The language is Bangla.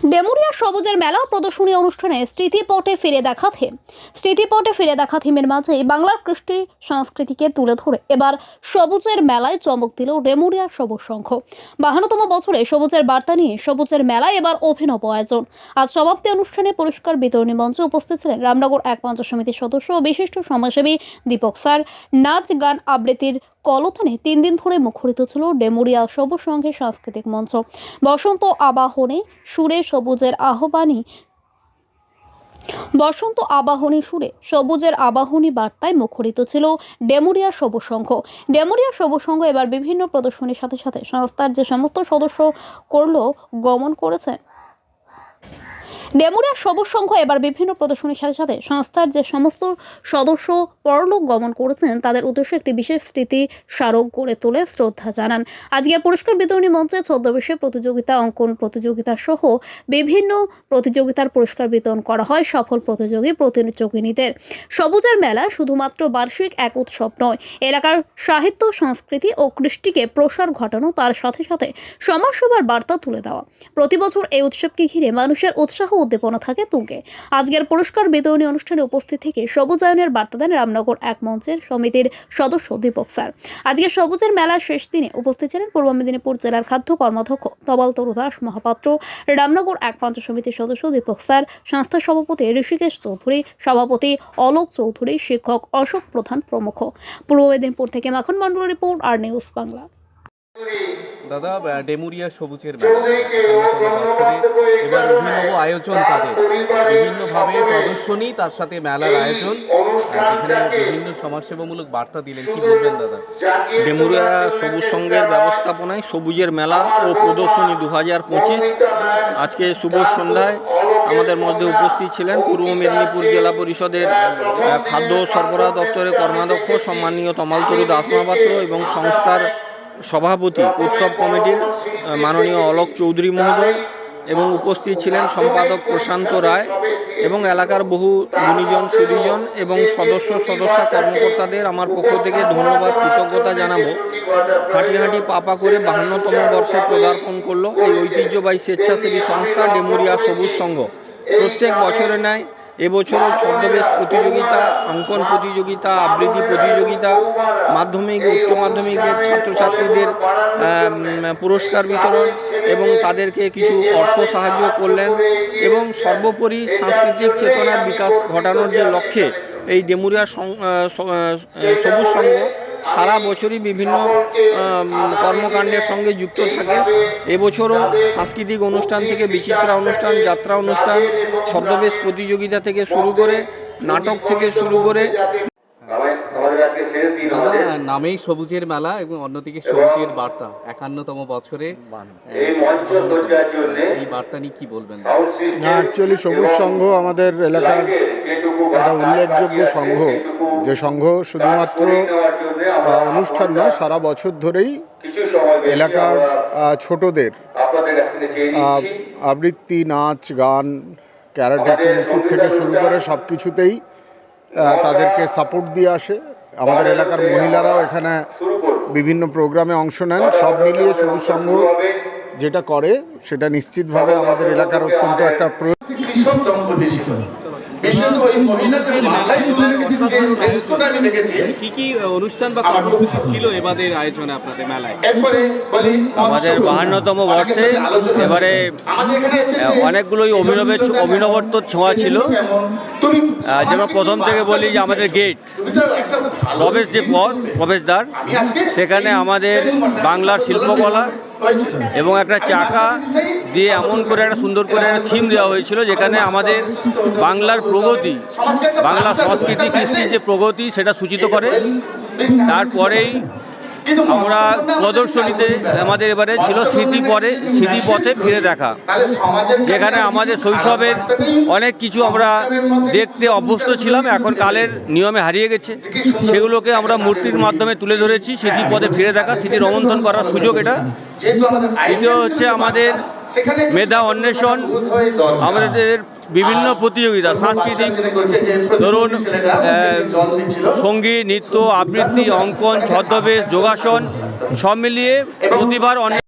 ডেমুরিয়া সবুজের মেলা প্রদর্শনী অনুষ্ঠানে স্মৃতিপটে ফিরে দেখা থিম। স্মৃতিপটে ফিরে দেখা থিমের মাঝে বাংলার কৃষ্টি সংস্কৃতিকে তুলে ধরে। এবার সবুজের মেলায় চমক দিল ডেমুরিয়া সবুজ সংঘ। বাহান্নতম বছরে সবুজের বার্তা নিয়ে সবুজের মেলায় এবার অভিনব আয়োজন। আজ সমাপ্তি অনুষ্ঠানে পুরস্কার বিতরণী মঞ্চে উপস্থিত ছিলেন রামনগর এক মঞ্চ সমিতির সদস্য ও বিশিষ্ট সমাজসেবী দীপক স্যার। নাচ, গান, আবৃত্তির কলতানে তিন দিন ধরে মুখরিত ছিল ডেমুরিয়া সবুজ সংঘের সাংস্কৃতিক মঞ্চ। বসন্ত আবাহনে সুরে সবুজের আহ্বানই। বসন্ত আবাহনী সুরে সবুজের আবাহনী বার্তায় মুখরিত ছিল ডেমুরিয়া সবুসংঘ ডেমোরিয়া সবুজ এবার বিভিন্ন প্রদর্শনীর সাথে সাথে সংস্থার যে সমস্ত সদস্য করল, গমন করেছে। ডেমুরিয়া সবুজ সংঘ এবার বিভিন্ন প্রদর্শনীর সাথে সাথে সংস্থার যে সমস্ত সদস্য পরলোক গমন করেছেন, তাদের উদ্দেশ্যে একটি বিশেষ স্মৃতি স্মারক গড়ে তোলে শ্রদ্ধা জানান। আজকের পুরস্কার বিতরণী মঞ্চে ছদ্মবেশে প্রতিযোগিতা, অঙ্কন প্রতিযোগিতা সহ বিভিন্ন প্রতিযোগিতার পুরস্কার বিতরণ করা হয় সফল প্রতিযোগী প্রতিযোগিনীদের। সবুজের মেলা শুধুমাত্র বার্ষিক এক উৎসব নয়, এলাকার সাহিত্য, সংস্কৃতি ও কৃষ্টিকে প্রসার ঘটানো, তার সাথে সাথে সমাজসেবার বার্তা তুলে দেওয়া। প্রতি বছর এই উৎসবকে ঘিরে মানুষের উৎসাহ উদ্দীপনা থাকে তুঙ্গে। আজকের পুরস্কার বিতরণী অনুষ্ঠানে উপস্থিত থেকে সবুজায়নের বার্তা দেন রামনগর এক মঞ্চের সমিতির সদস্য দীপক স্যার। আজকে সবুজের মেলার শেষ দিনে উপস্থিত ছিলেন পূর্ব মেদিনীপুর জেলার খাদ্য কর্মাধ্যক্ষ তবাল তরু দাস, মহাপাত্র, রামনগর এক পঞ্চ সমিতির সদস্য দীপক স্যার, সংস্থা সভাপতি ঋষিকেশ চৌধুরী, সভাপতি অলোক চৌধুরী, শিক্ষক অশোক প্রধান প্রমুখ। পূর্ব মেদিনীপুর থেকে মাখন মন্ডল রিপোর্ট আর নিউজ বাংলা। দাদা ডেমুরিয়া সবুজের এবার অভিনব আয়োজন তাদের। বিভিন্নভাবে প্রদর্শনী তার সাথে মেলার আয়োজন। যেখানে বিভিন্ন সমাজসেবামূলক বার্তা দিলেন কি বলবেন দাদা? ডেমুরিয়া সবুজ সংঘের ব্যবস্থাপনায় সবুজের মেলা ও প্রদর্শনী দু হাজার পঁচিশ আজকে শুভ সন্ধ্যায় আমাদের মধ্যে উপস্থিত ছিলেন পূর্ব মেদিনীপুর জেলা পরিষদের খাদ্য সরবরাহ দপ্তরের কর্মাধ্যক্ষ সম্মানীয় তমালতরু দাস মহাপাত্র এবং সংস্থার সভাপতি উৎসব কমিটির মাননীয় অলোক চৌধুরী মহোদয় এবং উপস্থিত ছিলেন সম্পাদক প্রশান্ত রায় এবং এলাকার বহু গুণীজন, সুদীজন এবং সদস্য, সদস্যা কর্মকর্তাদের আমার পক্ষ থেকে ধন্যবাদ, কৃতজ্ঞতা জানাব। হাঁটি হাঁটি পাপা করে বাহান্নতম বর্ষে পদার্পণ করল এই ঐতিহ্যবাহী স্বেচ্ছাসেবী সংস্থা ডেমুরিয়া সবুজ সংঘ। প্রত্যেক বছরে নেয় এবছরও ছদ্মবেশ প্রতিযোগিতা, অঙ্কন প্রতিযোগিতা, আবৃত্তি প্রতিযোগিতা, মাধ্যমিক, উচ্চ মাধ্যমিকের ছাত্রছাত্রীদের পুরস্কার বিতরণ এবং তাদেরকে কিছু অর্থ সাহায্য করলেন এবং সর্বোপরি সাংস্কৃতিক চেতনার বিকাশ ঘটানোর যে লক্ষ্যে এই ডেমুরিয়া সবুজ সংঘ সারা বছরই বিভিন্ন কর্মকাণ্ডের সঙ্গে যুক্ত থাকে। এবছরও সাংস্কৃতিক অনুষ্ঠান থেকে বিচিত্রা অনুষ্ঠান, যাত্রা অনুষ্ঠান, ছদ্মবেশ প্রতিযোগিতা থেকে শুরু করে, নাটক থেকে শুরু করে দাদা নামেই সবুজের মেলা এবং অন্যদিকে সবুজের বার্তা একান্নতম বছরে এই বার্তা নিয়ে কি বলবেন? না অ্যাকচুয়ালি সবুজ সংঘ আমাদের এলাকার একটা উল্লেখযোগ্য সংঘ। যে সংঘ শুধুমাত্র অনুষ্ঠান নয় সারা বছর ধরেই এলাকার ছোটদের আবৃত্তি নাচ গান ক্যারাটে কুমফুর থেকে শুরু করে সব কিছুতেই তাদেরকে সাপোর্ট দিয়ে আসে। আমাদের এলাকার মহিলারাও এখানে বিভিন্ন প্রোগ্রামে অংশ নেন। সব মিলিয়ে সবুজ সংঘ যেটা করে সেটা নিশ্চিতভাবে আমাদের এলাকার অত্যন্ত একটা প্রয়োজন কৃষক দম্পতি ছিল বিশেষত ওই মহিলা যে মাথায় তুলে রেখেছে যে ড্রেসটা আমি দেখেছি। কি কি অনুষ্ঠান বা কর্মসূচি ছিল এবারের আয়োজনে আপনাদের মেলায়? এরপরে বলি আমাদের বাহান্নতম বর্ষে এবারে অনেকগুলোই অভিনবের অভিনবত্ব ছোঁয়া ছিল। যেমন প্রথম থেকে বলি যে আমাদের গেট তুমি তো একটা খুব ভালো প্রবেশ যে পথ প্রবেশদ্বার সেখানে আমাদের বাংলার শিল্পকলা এবং একটা চাকা দিয়ে এমন করে একটা সুন্দর করে একটা থিম দেওয়া হয়েছিল যেখানে আমাদের বাংলার প্রগতি, বাংলা সংস্কৃতি কৃষ্টির যে প্রগতি সেটা সূচিত করে। তারপরেই আমরা প্রদর্শনীতে আমাদের এবারে ছিল স্মৃতি পরে, স্মৃতি পথে ফিরে দেখা, যেখানে আমাদের শৈশবের অনেক কিছু আমরা দেখতে অভ্যস্ত ছিলাম, এখন কালের নিয়মে হারিয়ে গেছে। সেগুলোকে আমরা মূর্তির মাধ্যমে তুলে ধরেছি, স্মৃতি পদে ফিরে দেখা স্মৃতি রমন্থন করার সুযোগ এটা। দ্বিতীয় হচ্ছে আমাদের মেধা অন্বেষণ আমাদের বিভিন্ন প্রতিযোগিতা সাংস্কৃতিক ধরুন সংগীত নৃত্য আবৃত্তি অঙ্কন ছদ্মবেশ যোগাসন সব মিলিয়ে প্রতিবার অনেক